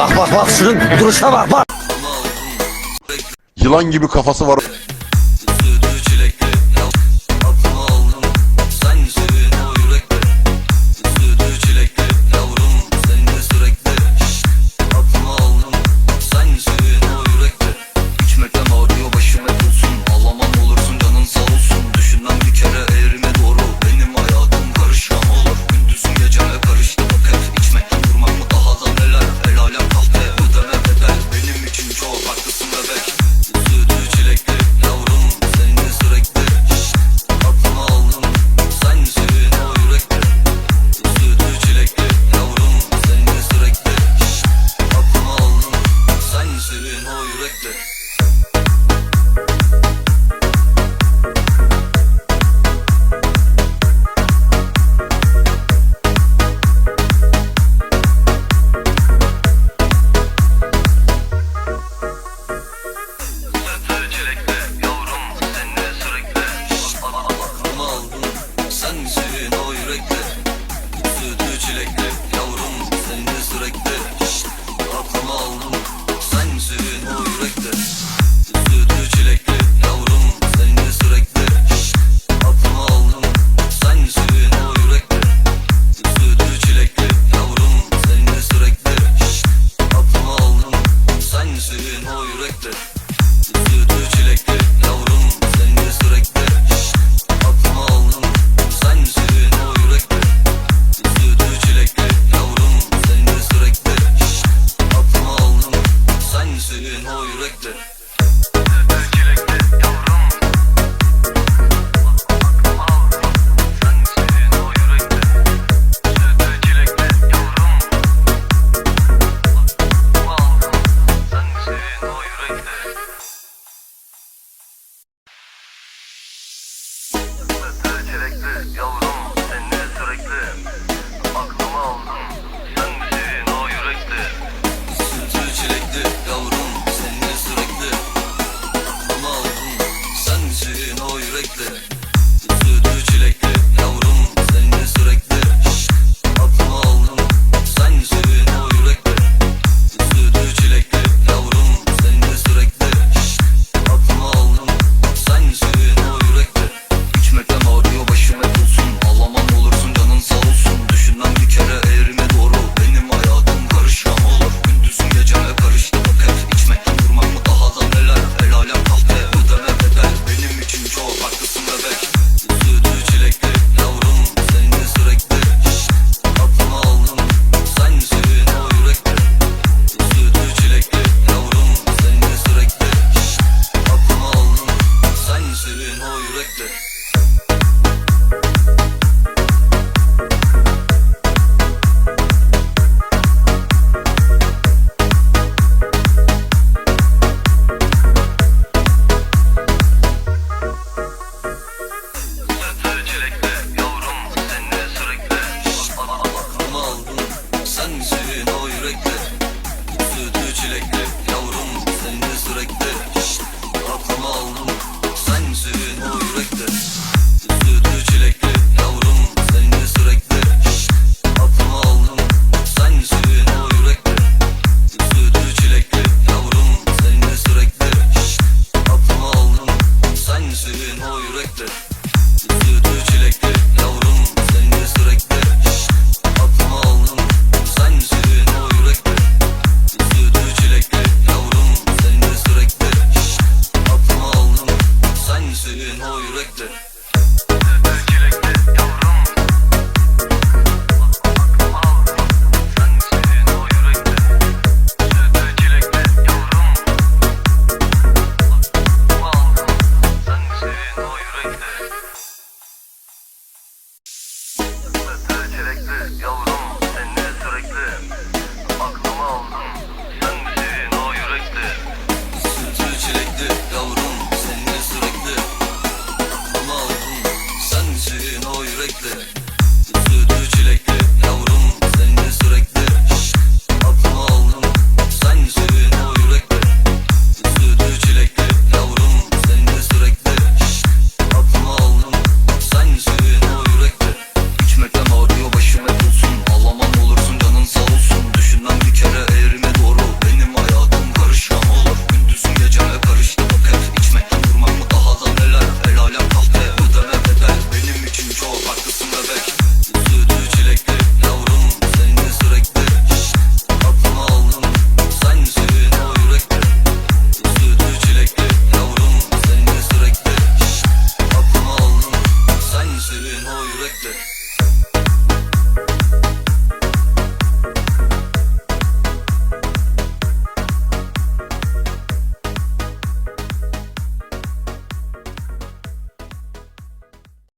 Bak bak bak şunun duruşuna bak bak. Yılan gibi kafası var. Yüreğin o yürekte